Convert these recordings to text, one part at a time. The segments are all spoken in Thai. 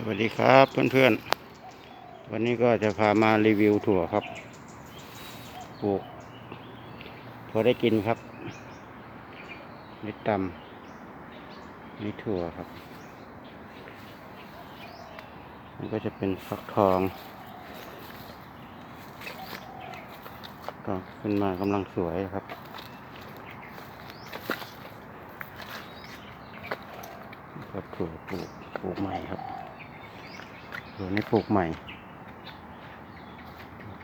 สวัสดีครับเพื่อนๆ วันนี้ก็จะพามารีวิวถั่วครับ ปลูกพอได้กินครับนี่ตำนี่ถั่วครับมันก็จะเป็นฟักทอง ก็ขึ้นมากำลังสวยครับครับถั่วปลูกปลูกใหม่ครับ ถั่วนี้ปลูกใหม่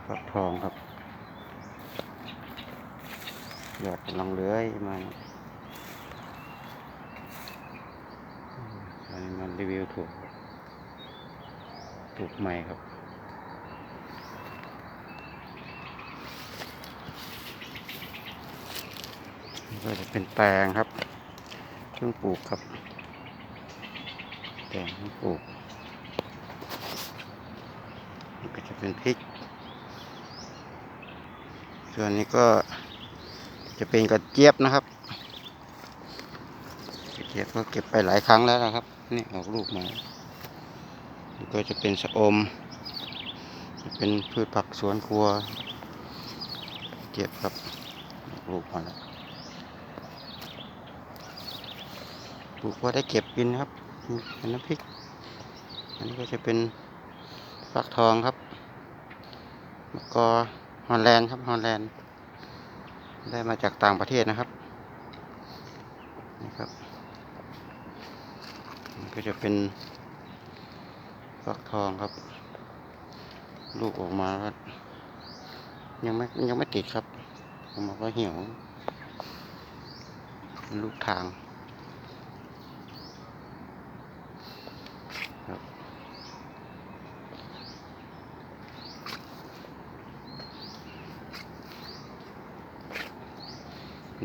ฟักทองครับ หยอดกำลังเลื้อยมาอันนี้มันรีวิวถั่วปลูกใหม่ครับก็จะเป็นแปลงครับเพิ่งปลูกครับแปลงเพิ่งปลูก ก็จะเป็นพริก ส่วนนี้ก็จะเป็นกระเจี๊ยบนะครับกระเจี๊ยบก็เก็บไปหลายครั้งแล้วนะครับ นี่ออกลูกมานี่ก็จะเป็นสะอมจะเป็นพืชผักสวนครัวกระเจี๊ยบครับออลูกมาแล้วปลูกพอได้เก็บกินครับเป็นน้ำพริก อันนี้ก็จะเป็น ฟักทองครับแล้วก็ฮอลแลนด์ครับฮอลแลนด์ ได้มาจากต่างประเทศนะครับนี่ครับก็จะเป็นฟักทองครับ ลูกออกมาก็ยังไม่ยังไม่ติดครับออกมาก็เหี่ยวลูกทาง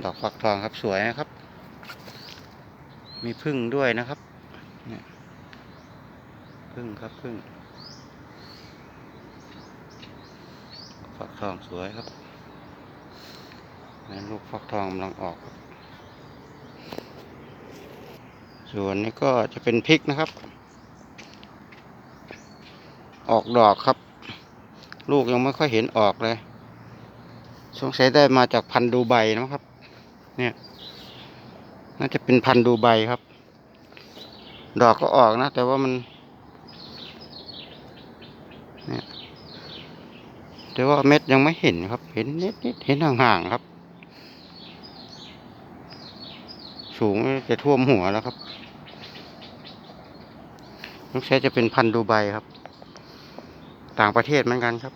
ดอกฟักทองครับสวยนะครับ มีพึ่งด้วยนะครับเนี่ยพึ่งครับพึ่งฟักทองสวยครับนั่ลูกฟักทองกำลังออกครับส่วนนี้ก็จะเป็นพริกนะครับ ออกดอกครับ ลูกยังไม่ค่อยเห็นออกเลยสงสัยได้มาจากพันธุ์ดูไบนะครับ เนี่ย น่าจะเป็นพันธุ์ดูไบครับ ดอกก็ออกนะ แต่ว่ามัน เนี่ย แต่ว่าเม็ดยังไม่เห็นครับ เห็นนิดนิดเห็นห่างๆครับ สูงจะท่วมหัวแล้วครับสงสัยจะเป็นพันธุ์ดูไบครับ ต่างประเทศเหมือนกันครับ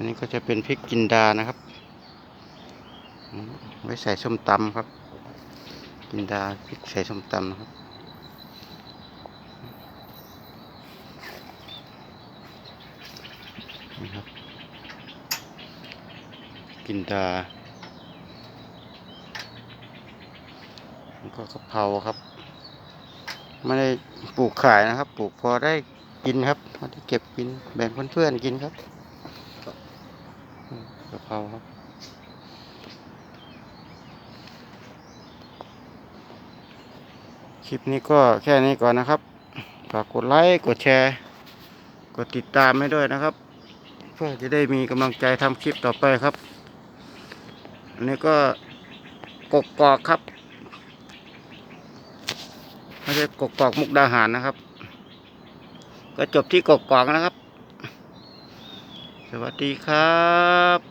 อันนี้ก็จะเป็นพริกจินดานะครับ ไว้ใส่ส้มตำครับ จินดาพริกใส่ส้มตำนะครับนี่ครับจินดาแล้วก็กะเพราครับ ไม่ได้ปลูกขายนะครับ ปลูกพอได้กินครับพอได้เก็บกิน แบ่งเพื่อนๆกินครับ กะเพราครับคลิปนี้ก็แค่นี้ก่อนนะครับฝากกดไลค์กดแชร์ กดติดตามให้ด้วยนะครับ เพื่อจะได้มีกำลังใจทำคลิปต่อไปครับ อันนี้ก็กกกอกครับไม่ใช่กกกอกมุกดาหารนะครับ ก็จบที่กกกอกนะครับ สวัสดีครับ